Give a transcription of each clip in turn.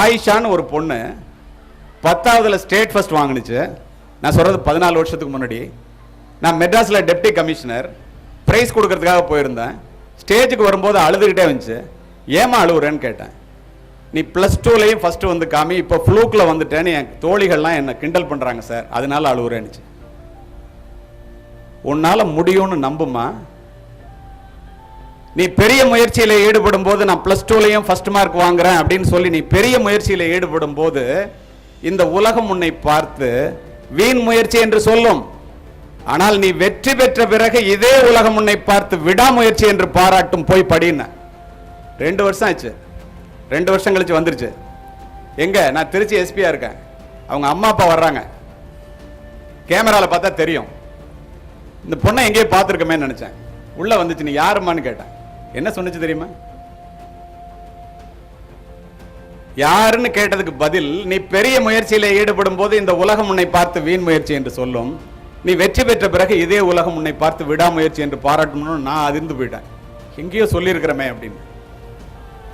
ஆயிஷான்னு ஒரு பொண்ணு பத்தாவதுல state first வாங்கினுச்சு. நான் சொல்கிறது பதினாலு வருஷத்துக்கு முன்னாடி. நான் மெட்ராஸில் டெப்டி கமிஷனர் ப்ரைஸ் கொடுக்கறதுக்காக போயிருந்தேன். ஸ்டேஜுக்கு வரும்போது அழுதுகிட்டே வந்துச்சு ஏமா அழுகுறேன்னு கேட்டேன். நீ ப்ளஸ் டூலையும் ஃபஸ்ட்டு வந்து காமி இப்போ ஃப்ளூக்கில் வந்துட்டேன்னு என் தோழிகள்லாம் என்னை கிண்டல் பண்ணுறாங்க சார். அதனால அழுகுறேன்னுச்சு உன்னால் முடியும்னு நம்புமா நீ பெரிய முயற்சியில் ஈடுபடும் போது நான் ப்ளஸ் டூலையும் ஃபர்ஸ்ட் மார்க் வாங்குறேன் அப்படின்னு சொல்லி நீ பெரிய முயற்சியில் ஈடுபடும் போது இந்த உலகம் உன்னை பார்த்து வீண் முயற்சி என்று சொல்லும். ஆனால் நீ வெற்றி பெற்ற பிறகு இதே உலகம் உன்னை பார்த்து விடாமுயற்சி என்று பாராட்டும் போய் படின ரெண்டு வருஷம் ஆச்சு. ரெண்டு வருஷம் கழிச்சு வந்துருச்சு. எங்க? நான் திருச்சி எஸ்பியா இருக்கேன். அவங்க அம்மா அப்பா வர்றாங்க. கேமராவில் பார்த்தா தெரியும். இந்த பொண்ணை எங்கேயோ பார்த்துருக்கமே நினைச்சேன். உள்ளே வந்துச்சு. நீ யாரும்மான்னு கேட்டேன். என்ன சொன்னுச்சு தெரியுமா? யாருன்னு கேட்டதுக்கு பதில் நீ பெரிய முயற்சியில் ஈடுபடும் போது இந்த உலகம் உன்னை பார்த்து வீண் முயற்சி என்று சொல்லும். நீ வெற்றி பெற்ற பிறகு இதே உலகம் உன்னை பார்த்து விடாமுயற்சி என்று பாராட்டணும்னு நான் அதிர்ந்து போயிட்டேன். எங்கேயோ சொல்லியிருக்கிறமே அப்படின்னு.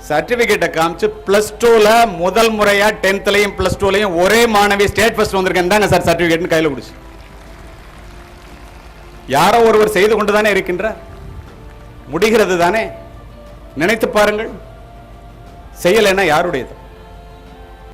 சர்டிபிகேட்டை காமிச்சு பிளஸ் டூவில் முதல் முறையாக டென்த்துலையும் பிளஸ் டூலையும் ஒரே மாணவி ஸ்டேட் ஃபர்ஸ்ட் வந்திருக்கேன் தாங்க சார் சர்டிஃபிகேட்னு கையில் பிடிச்சி. யாரோ ஒருவர் செய்து கொண்டு தானே இருக்கின்றார்? முடிகிறது தானே நினைத்து பாருங்கள். செய்யலைன்னா யாருடையது?